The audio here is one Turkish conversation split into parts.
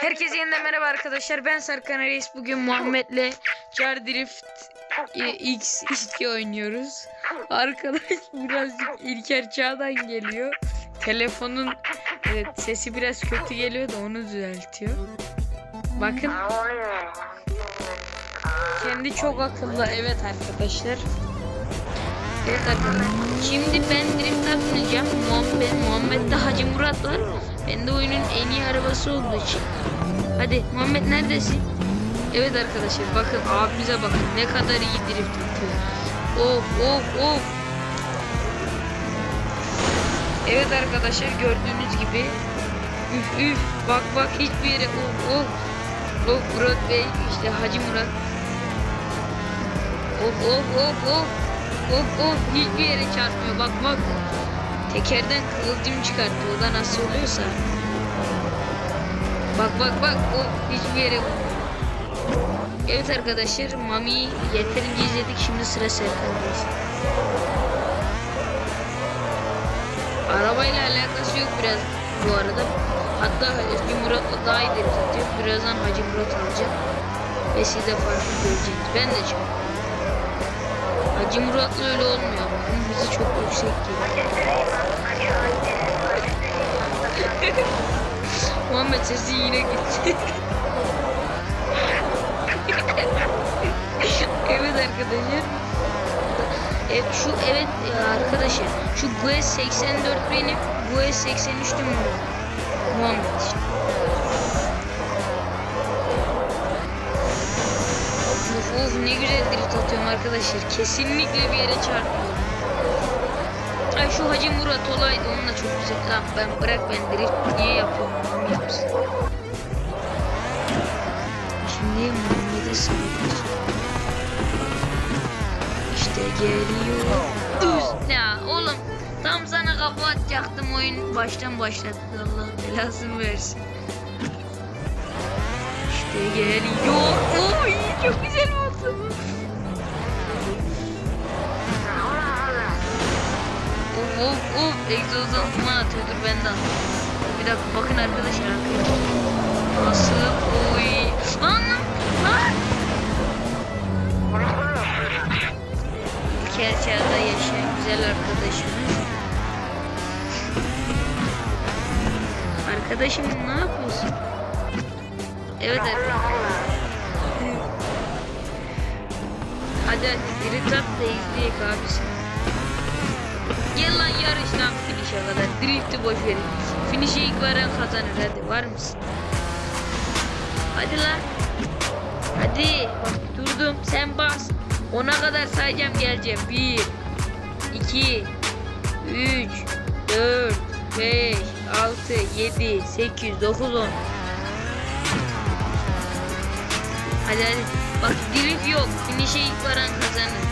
Herkese yeniden merhaba arkadaşlar. Ben Serkan Reis. Bugün Muhammed'le Car Drift e, X2 oynuyoruz. Arkadaş birazcık İlker Çağ'dan geliyor. Telefonun evet, sesi biraz kötü geliyor da onu düzeltiyor. Bakın. Kendi çok akıllı. Evet arkadaşlar. Evet arkadaşlar. Şimdi ben drift atmayacağım. Muhammed, Muhammed'de Hacı Murat. Ben de oyunun en iyi arabası olduğu için. Hadi Muhammed neredesin? Evet arkadaşlar bakın abimize bakın ne kadar iyi drift atıyor. Of of of. Evet arkadaşlar gördüğünüz gibi üf üf bak bak hiçbir yere of of. Of Murat Bey işte Hacı Murat. Of of of of. Of of hiçbir yere çarpmıyor bak bak. Tekerden kıvılcım çıkarttı o da nasıl oluyorsa. Bak bak bak o hiçbir yere Evet arkadaşlar Mami'yi yeterince izledik şimdi sıra Serkan'dayız. Arabayla alakası yok biraz bu arada. Hatta Hacı Murat'la daha iyi atıyor. Birazdan Hacı Murat alacak. Ve siz de farklı göreceksiniz. Ben de çok. Hacı Murat'la öyle olmuyor. Bunun hızı çok yüksek geliyor. Muhammed sesi yine gitti. evet arkadaşlar. Evet şu evet ya arkadaşlar şu GS 84 benim GS 83 de Muhammed işte. Of ne güzel drift atıyorum arkadaşlar. Kesinlikle bir yere çarpmıyorum. Ay şu Hacı Murat olaydı onunla çok güzel. Lan ben bırak ben drift niye yapıyorum yapsın. Şimdi Muhammed'e saldıracağım. İşte geliyor. Düz. Ya oğlum tam sana kapı atacaktım oyun baştan başladı. Allah belasını versin. İşte geliyor. Oy çok güzel oldu. Of of of egzozdan duman atıyor dur ben de atayım. Bir dakika bakın arkadaşlar arkaya. Nasıl oy. Lan lan. Kerçada yaşayan güzel arkadaşımız. Arkadaşım ne yapıyorsun? Evet arkadaşlar. Hadi drift da izleyek abisi. Gel lan yarış lan finish'e kadar. Drift'i boş verin. Finish'e ilk varan kazanır hadi var mısın? Hadi lan. Hadi. Bak durdum sen bas. Ona kadar sayacağım geleceğim. 1 2 3 4 5 6 7 8 9 10 Hadi hadi. Bak drift yok. Finish'e ilk varan kazanır.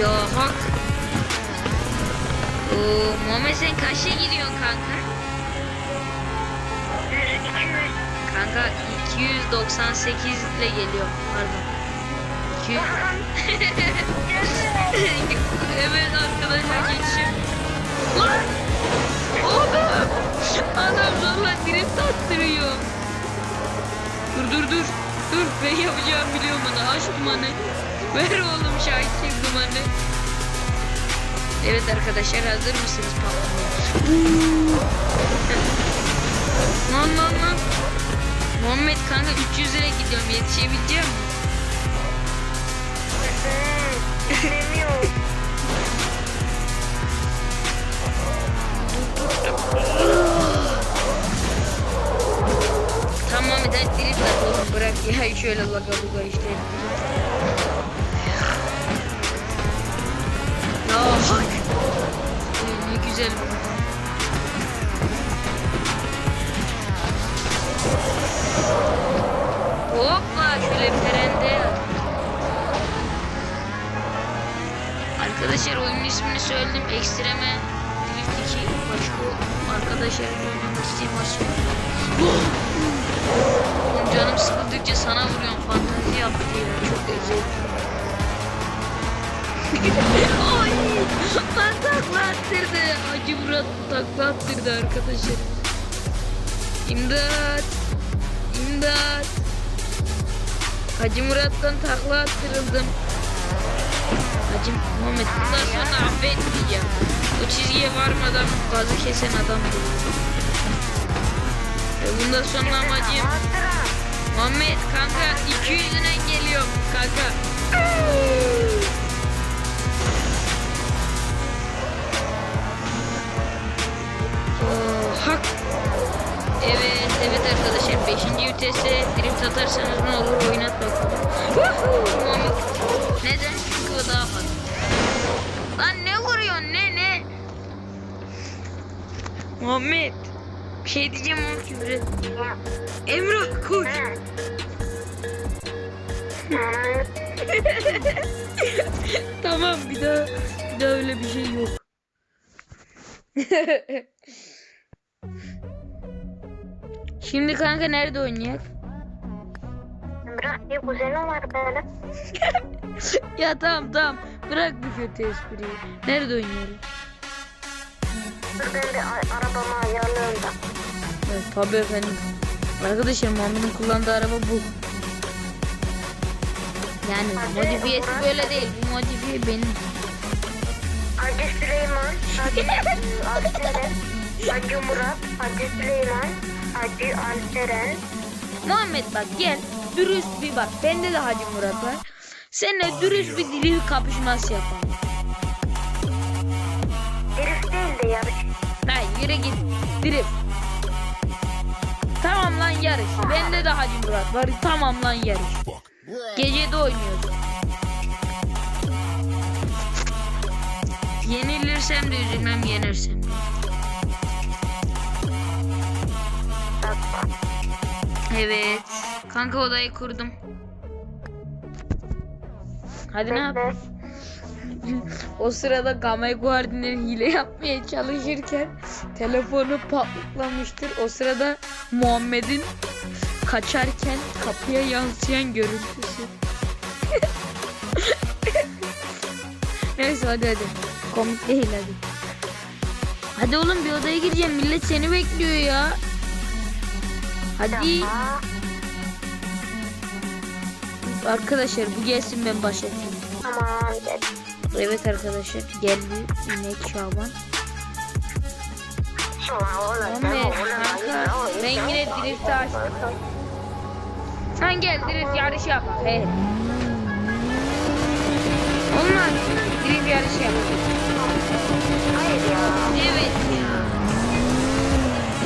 Ya hak. Oo, Muhammed sen kaçta gidiyorsun kanka? Kanka 298 ile geliyor. Pardon. 200. evet arkadaşlar geçişim. Lan! Adam! Dur dur ben yapacağımı biliyorum onu. Aç dumanı. Ver oğlum şahitlik dumanı. Evet arkadaşlar hazır mısınız patlamaya? lan lan lan. Muhammed kanka 300 lira gidiyorum yetişebileceğim mi? şöyle laka luka işte. Ya bak. Ne güzel. Hoppa şöyle perende. Arkadaşlar oyunun ismini söyledim. Ekstreme Drift 2. Başka arkadaşlar oynamak isteyeyim başka. Canım sıkıldıkça sana vuruyorum. Fantazi yaptı ya. Çok özür Ay! Takla attırdı. Acı Murat takla attırdı arkadaşlar. İmdat. İmdat. Hacı Murat'tan takla attırıldım. Hacı Muhammed bundan sonra affetmeyeceğim. O çizgiye varmadan gazı kesen adam. Ve bundan sonra amacım Muhammed kanka 200'üne geliyorum kanka. Hak. Evet, evet arkadaşlar 5. viteste drift atarsanız ne olur oynat bakalım. Woohoo! Muhammed. Neden? Çünkü o daha fazla. Lan ne vuruyorsun ne ne? Muhammed. Şey diyeceğim ama küfür et. Emrah koş. tamam bir daha bir daha öyle bir şey yok. Şimdi kanka nerede oynayak? Bırak bir kuzenim var benim. Ya tamam tamam bırak bu kötü espriyi. Nerede oynayalım? Dur ben bir a- arabamı ayarlayayım da. Tabii efendim. Arkadaşlar Muhammed'in kullandığı araba bu. Yani modifiyesi böyle değil. Bu modifiye benim. Hacı Süleyman, Hacı e, Alperen, Hacı Murat, Hacı Süleyman, Hacı Alperen. Muhammed bak gel. Dürüst bir bak. Bende de Hacı Murat var. Seninle dürüst bir dili kapışması yapalım. Drift değil de yarış. Hayır yürü git. Drift. Tamam lan yarış. Bende de Hacı Murat var. Tamam lan yarış. Gece de oynuyoruz. Yenilirsem de üzülmem, yenirsem de. Evet. Kanka odayı kurdum. Hadi ne yap? O sırada Gamay Guardian'ın hile yapmaya çalışırken telefonu patlamıştır. O sırada Muhammed'in kaçarken kapıya yansıyan görüntüsü. Neyse hadi hadi. Komik değil hadi. Hadi oğlum bir odaya gireceğim. Millet seni bekliyor ya. Hadi. Arkadaşlar bu gelsin ben başlatayım. Tamam. Evet arkadaşlar geldi inek Şaban. Muhammed kanka ben yine drift açtım. Sen gel drift yarışı yap. He. Olmaz. Drift yarışı yap. Evet ya.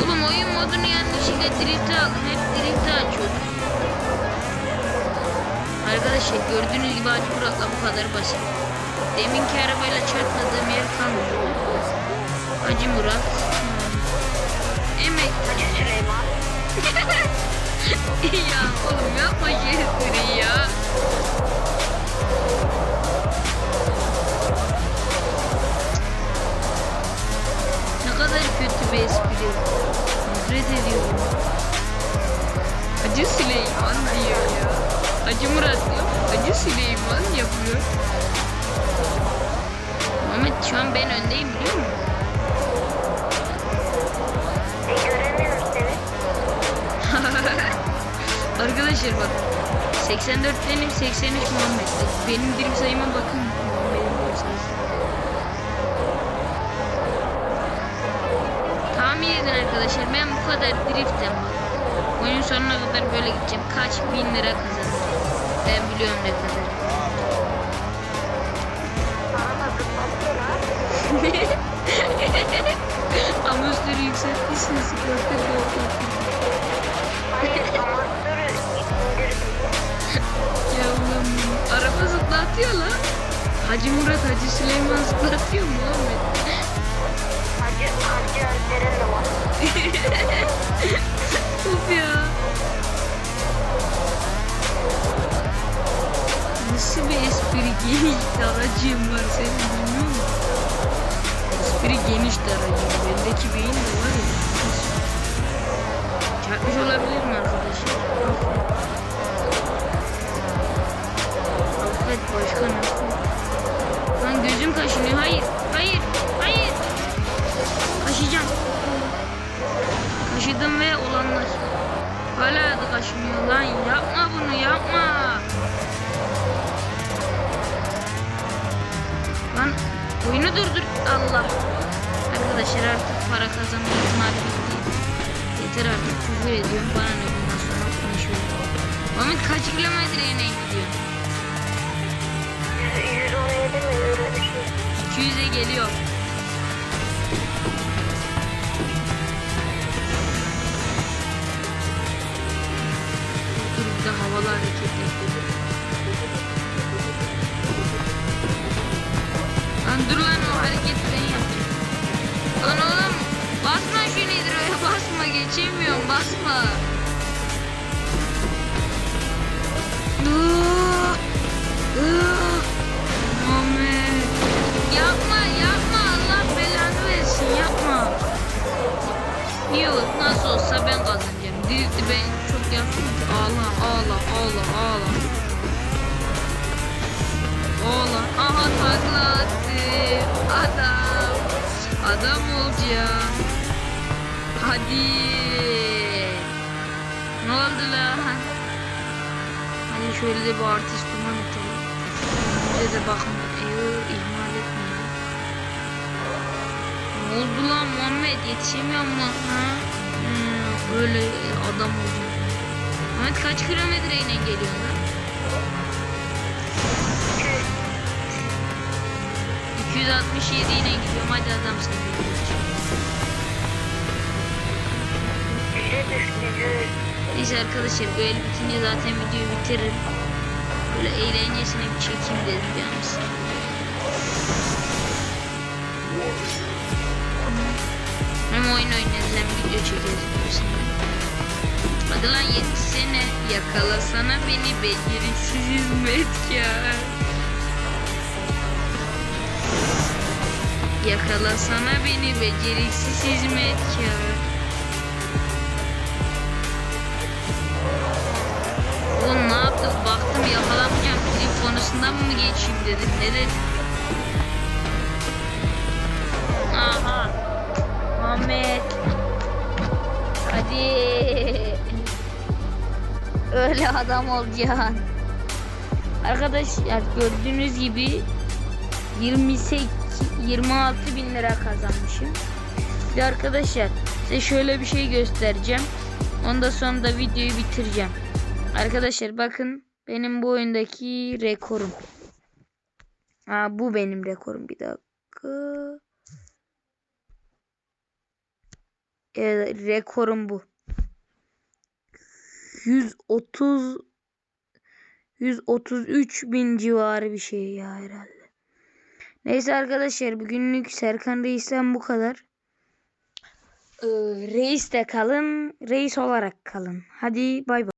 Oğlum oyun modunu yanlışlıkla drift'e aldım. Hep drift'e açıyordum. Arkadaşlar gördüğünüz gibi Hacı Murat'la bu kadar basit. Deminki arabayla çarpmadığım yer kalmadı. Hacı Murat. Emek. Hacı Süleyman. ya oğlum yapma espriyi ya. Ne kadar kötü bir espri. Nefret ediyorum. Hacı Süleyman diyor ya. Hacı Murat diyor. Hacı Süleyman yapıyor. Şu an ben öndeyim biliyor musun? Seni. Arkadaşlar bak 84 benim 83 Muhammed. Benim dilim sayıma bakın. Tahmin edin arkadaşlar ben bu kadar driftem bak. Oyun sonuna kadar böyle gideceğim. Kaç bin lira kazanırım. Ben biliyorum ne kadar. Amüsleri yükseltmişsin sigorta doğru. Hayır amatörü indirdim. Ya oğlum araba zıplatıyor lan. Hacı Murat Hacı Süleyman zıplatıyor mu Muhammed? Hacı, Hacı Alperen de var. Of ya. Nasıl bir espri geniş daracığım var senin? Espri geniş daracığım. Bendeki beyin de var ya. Çarpmış olabilir mi arkadaşlar? Affet başkan affet. Lan gözüm kaşınıyor. Hayır. Hayır. Hayır. Kaşıyacağım. Taşıdım ve olanlar. Hala da kaşınıyor lan. Yapma bunu yapma. Lan oyunu durdur. Allah. Arkadaşlar artık para kazanma ihtimali bitti. Yeter artık küfür ediyorum. Bana ne bundan sonra konuşuyorum. Ahmet kaç kilometreye ne gidiyor? 117 mi öyle bir şey. 200'e geliyor. Ağla ağla. Ağla. Aha takla. Adam. Adam olacağım. Hadi. Ne oldu lan? Hadi şöyle de bir artist duman atalım. Bize de bakın. Eyo ihmal etmeyin. Ne oldu lan Muhammed? Yetişemiyor mu? Ha? Hmm, öyle adam oldu. Muhammed kaç kilometreyle geliyorsun lan? 267 ile gidiyorum. Hadi adam sen. Neyse arkadaşlar el bitince zaten videoyu bitiririm. Böyle eğlencesine bir çekeyim dedim yalnız. Hem oyun oynarız hem video çekeriz diyorsun. Hadi lan yetişsene. Yakalasana beni beceriksiz hizmetkar. Yakalasana beni beceriksiz hizmetkar. Oğlum ne yaptık? Baktım yakalamayacağım. Film konusundan mı geçeyim dedim. Ne dedim? Aha. Ahmet. Hadi. Öyle adam olacaksın. Arkadaşlar gördüğünüz gibi 28 26 bin lira kazanmışım. Bir arkadaşlar size şöyle bir şey göstereceğim. Ondan sonra da videoyu bitireceğim. Arkadaşlar bakın benim bu oyundaki rekorum. Aa, bu benim rekorum bir dakika. Evet, rekorum bu. 130 133 bin civarı bir şey ya herhalde. Neyse arkadaşlar bugünlük Serkan Reis'ten bu kadar. Ee, reis de kalın, reis olarak kalın. Hadi bay bay.